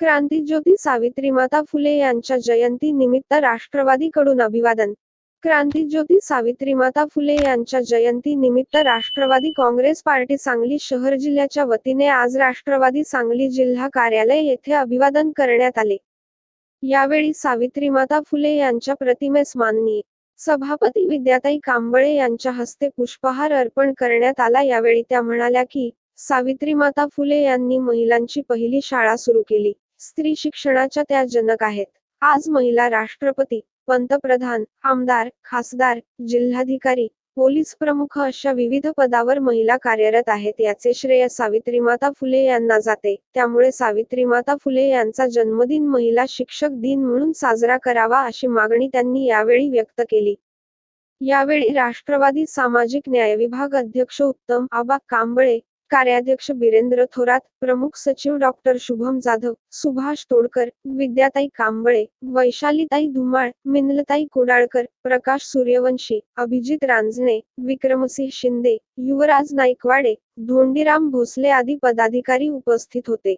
क्रांतीज्योती सावित्रीमाता फुले यांच्या जयंती निमित्त राष्ट्रवादीकडून अभिवादन. क्रांतीज्योती सावित्रीमाता फुले यांच्या जयंती निमित्त राष्ट्रवादी काँग्रेस पार्टी सांगली शहर जिल्ह्याच्या वतीने आज राष्ट्रवादी सांगली जिल्हा कार्यालय येथे अभिवादन करण्यात आले. यावेळी सावित्रीमाता फुले यांच्या प्रतिमेस माननीय सभापती विद्याताई कांबळे यांच्या हस्ते पुष्पहार अर्पण करण्यात आला. यावेळी त्या म्हणाल्या की सावित्रीमाता फुले यांनी महिलांची पहिली शाळा सुरू केली. स्त्री शिक्षणाच्या त्या जनक आहेत. आज महिला राष्ट्रपती पंतप्रधान आमदार खासदार जिल्हाधिकारी पोलीस प्रमुख अशा विविध पदावर महिला कार्यरत आहेत. याचे श्रेय सावित्रीमाता फुले यांना जाते. त्यामुळे सावित्रीमाता फुले यांचा जन्मदिन महिला शिक्षक दिन म्हणून साजरा करावा अशी मागणी त्यांनी यावेळी व्यक्त केली. यावेळी राष्ट्रवादी सामाजिक न्याय विभाग अध्यक्ष उत्तम आबा कांबळे कार्याध्यक्ष बिरेंद्र थोरात प्रमुख सचिव डॉक्टर शुभम जाधव सुभाष तोडकर विद्याताई कांबळे वैशालीताई धुमाळ मिनलताई कोडाळकर प्रकाश सूर्यवंशी अभिजित रांजणे विक्रमसिंह शिंदे युवराज नाईकवाडे धोंडीराम भोसले आदी पदाधिकारी उपस्थित होते.